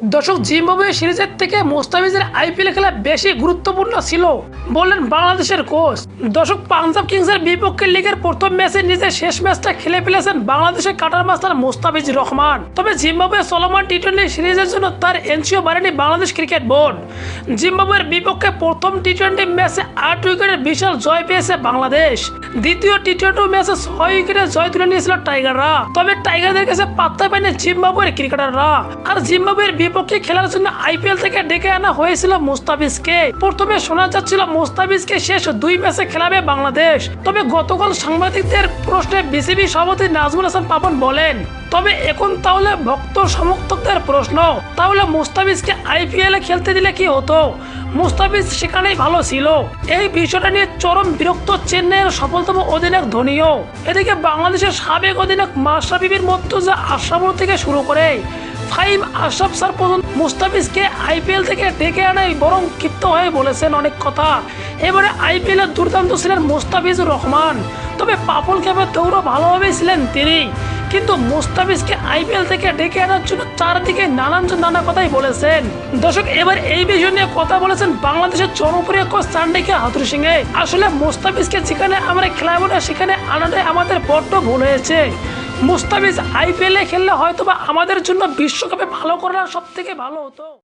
দর্শক, জিম্বাবুয়ে সিরিজের থেকে মোস্তাফিজের আইপিএল খেলা বেশি গুরুত্বপূর্ণ ছিল বললেন বাংলাদেশের কোচ। দর্শক, পাঞ্জাব কিংসের বিপক্ষে লিগের প্রথম ম্যাচে নিজের শেষ ম্যাচটা খেলে ফেলেছেন বাংলাদেশের কাটার মাস্টার মোস্তাফিজ রহমান। তবে জিম্বাবুয়ে চলমান টি টোয়েন্টি সিরিজের জন্য তার এনসিও বাড়েনি বাংলাদেশ ক্রিকেট বোর্ড। জিম্বাবুয়ের বিপক্ষে প্রথম টি টোয়েন্টি ম্যাচে আট উইকেটের বিশাল জয় পেয়েছে বাংলাদেশ। দ্বিতীয় টি টোয়েন্টি ম্যাচে ছয় উইকেটে জয় তুলে নিয়েছিল টাইগাররা। তবে টাইগারদের কাছে পাত্তা পায়নি জিম্বাবুয়ের ক্রিকেটাররা। আর জিম্বাবুয়ের বিপক্ষে খেলার জন্য আইপিএল থেকে ডেকে আনা হয়েছিল মুস্তাফিজকে। প্রথমে শোনা যাচ্ছিল, মুস্তাফিজকে শেষ দুই ম্যাচে খেলাবে বাংলাদেশ। তবে গতকাল সাংবাদিকদের প্রশ্নে বিসিবি সভাপতি নাজমুল হাসান পাপন বলেন, তবে এখন তাহলে ভক্ত সমর্থকদের প্রশ্ন, তাহলে মুস্তাফিজকে আইপিএল এ খেলতে দিলে কি হতো? মুস্তাফিজ সেখানেই ভালো ছিল। এই বিষয়টা নিয়ে চরম বিরক্ত চেন্নাইয়ের সফলতম অধিনায়ক ধোনিও। এদিকে বাংলাদেশের সাবেক অধিনায়ক মাশরাফিবির মধ্যে আশরাফুল থেকে শুরু করে ফাইভ আশরাফ স্যার পর্যন্ত মুস্তাফিজকে আইপিএল থেকে ডেকে আনাই বরং ক্ষিপ্ত হয়ে বলেছেন অনেক কথা। এবারে আইপিএল এর দুর্দান্ত ছিলেন মুস্তাফিজুর রহমান। তবে পাপল ক্যাপের দৌড়ও ভালোভাবেই ছিলেন তিনি। কিন্তু মুস্তাফিজকে আইপিএল থেকে ডেকে আনার জন্য চারদিকে নানান জন নানা কথাই বলেছেন। দর্শক, এবার এই বিষয় নিয়ে কথা বলেছেন বাংলাদেশের জনপ্রিয় কোচ চান্ডিকা হাতুর সিংহে। আসলে মুস্তাফিজকে যেখানে আমরা খেলাবো না, সেখানে আনাটাই আমাদের বড্ড ভুল হয়েছে। মুস্তাফিজ আইপিএলে খেললে খেললে হয়তোবা আমাদের জন্য বিশ্বকাপে ভালো করার সব থেকে ভালো হতো।